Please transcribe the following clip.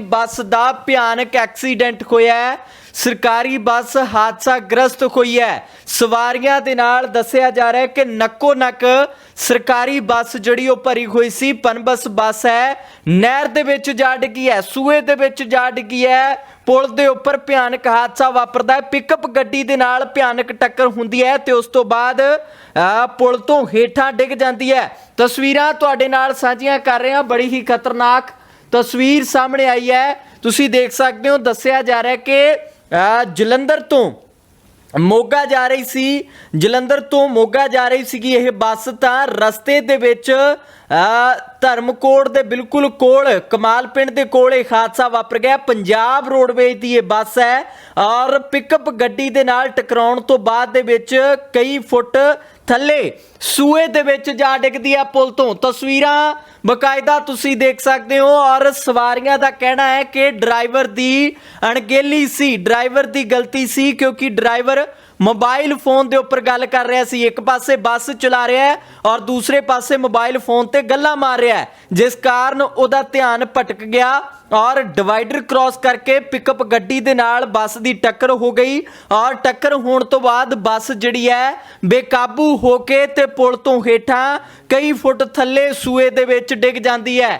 ਬੱਸ ਦਾ ਭਿਆਨਕ ਐਕਸੀਡੈਂਟ ਹੋਇਆ ਹੈ। ਸਰਕਾਰੀ ਬੱਸ ਹਾਦਸਾ ਗ੍ਰਸਤ ਹੋਈ ਹੈ। ਸਵਾਰੀਆਂ ਦੇ ਨਾਲ ਦੱਸਿਆ ਜਾ ਰਿਹਾ ਹੈ ਕਿ ਨੱਕੋ ਨੱਕ ਸਰਕਾਰੀ ਬੱਸ ਜਿਹੜੀ ਉਹ ਭਰੀ ਹੋਈ ਸੀ ਪਨਬਸ ਬੱਸ ਹੈ ਨਹਿਰ ਦੇ ਵਿੱਚ ਜਾ ਡਿੱਗੀ ਹੈ ਸੂਏ ਦੇ ਵਿੱਚ ਜਾ ਡਿੱਗੀ ਹੈ। ਪੁਲ ਦੇ ਉੱਪਰ ਭਿਆਨਕ ਹਾਦਸਾ ਵਾਪਰਦਾ ਹੈ। ਪਿਕਅਪ ਗੱਡੀ ਦੇ ਨਾਲ ਭਿਆਨਕ ਟੱਕਰ ਹੁੰਦੀ ਹੈ ਤੇ ਉਸ ਤੋਂ ਬਾਅਦ ਅਹ, ਪੁਲ ਤੋਂ ਹੇਠਾਂ ਡਿੱਗ ਜਾਂਦੀ ਹੈ। ਤਸਵੀਰਾਂ ਤੁਹਾਡੇ ਨਾਲ ਸਾਂਝੀਆਂ ਕਰ ਰਹੇ ਹਾਂ। ਬੜੀ ਹੀ ਖਤਰਨਾਕ ਤਸਵੀਰ ਸਾਹਮਣੇ ਆਈ ਹੈ। ਤੁਸੀਂ ਦੇਖ ਸਕਦੇ ਹੋ, ਦੱਸਿਆ ਜਾ ਰਿਹਾ ਕਿ ਜਲੰਧਰ ਤੋਂ ਮੋਗਾ ਜਾ ਰਹੀ ਸੀ। ਜਲੰਧਰ ਤੋਂ ਮੋਗਾ ਜਾ ਰਹੀ ਸੀਗੀ ਇਹ ਬੱਸ ਤਾਂ ਰਸਤੇ ਦੇ ਵਿੱਚ ਧਰਮਕੋਟ ਦੇ ਬਿਲਕੁਲ ਕੋਲ, ਕਮਾਲ ਪਿੰਡ ਦੇ ਕੋਲ ਇਹ ਹਾਦਸਾ ਵਾਪਰ ਗਿਆ। ਪੰਜਾਬ ਰੋਡਵੇਜ਼ ਦੀ ਇਹ ਬੱਸ ਹੈ ਔਰ ਪਿਕਅਪ ਗੱਡੀ ਦੇ ਨਾਲ ਟਕਰਾਉਣ ਤੋਂ ਬਾਅਦ ਦੇ ਵਿੱਚ ਕਈ ਫੁੱਟ ਥੱਲੇ ਸੂਏ ਦੇ ਵਿੱਚ ਜਾ ਡਿੱਗਦੀ ਆ ਪੁਲ ਤੋਂ। ਤਸਵੀਰਾਂ ਬਕਾਇਦਾ ਤੁਸੀਂ ਦੇਖ ਸਕਦੇ ਹੋ। ਔਰ ਸਵਾਰੀਆਂ ਦਾ ਕਹਿਣਾ ਹੈ ਕਿ ਡਰਾਈਵਰ ਦੀ ਅਣਗਹਿਲੀ ਸੀ। ਡਰਾਈਵਰ ਦੀ ਗਲਤੀ ਸੀ ਕਿਉਂਕਿ ਡਰਾਈਵਰ ਮੋਬਾਈਲ ਫੋਨ ਦੇ ਉੱਪਰ ਗੱਲ ਕਰ ਰਿਹਾ ਸੀ। ਇੱਕ ਪਾਸੇ ਬੱਸ ਚਲਾ ਰਿਹਾ ਹੈ ਔਰ ਦੂਸਰੇ ਪਾਸੇ ਮੋਬਾਈਲ ਫੋਨ ਤੇ ਗੱਲਾਂ ਮਾਰ ਰਿਹਾ ਹੈ। ਜਿਸ ਕਾਰਨ ਉਹਦਾ ਧਿਆਨ ਭਟਕ ਗਿਆ ਔਰ ਡਿਵਾਈਡਰ ਕ੍ਰਾਸ ਕਰਕੇ ਪਿਕਅਪ ਗੱਡੀ ਦੇ ਨਾਲ ਬੱਸ ਦੀ ਟੱਕਰ ਹੋ ਗਈ ਔਰ ਟੱਕਰ ਹੋਣ ਤੋਂ ਬਾਅਦ ਬੱਸ ਜਿਹੜੀ ਹੈ ਬੇਕਾਬੂ ਹੋ ਕੇ ਤੇ ਪੁਲ ਤੋਂ ਹੇਠਾਂ ਕਈ ਫੁੱਟ ਥੱਲੇ ਸੂਏ ਦੇ ਵਿੱਚ ਡਿੱਗ ਜਾਂਦੀ ਹੈ।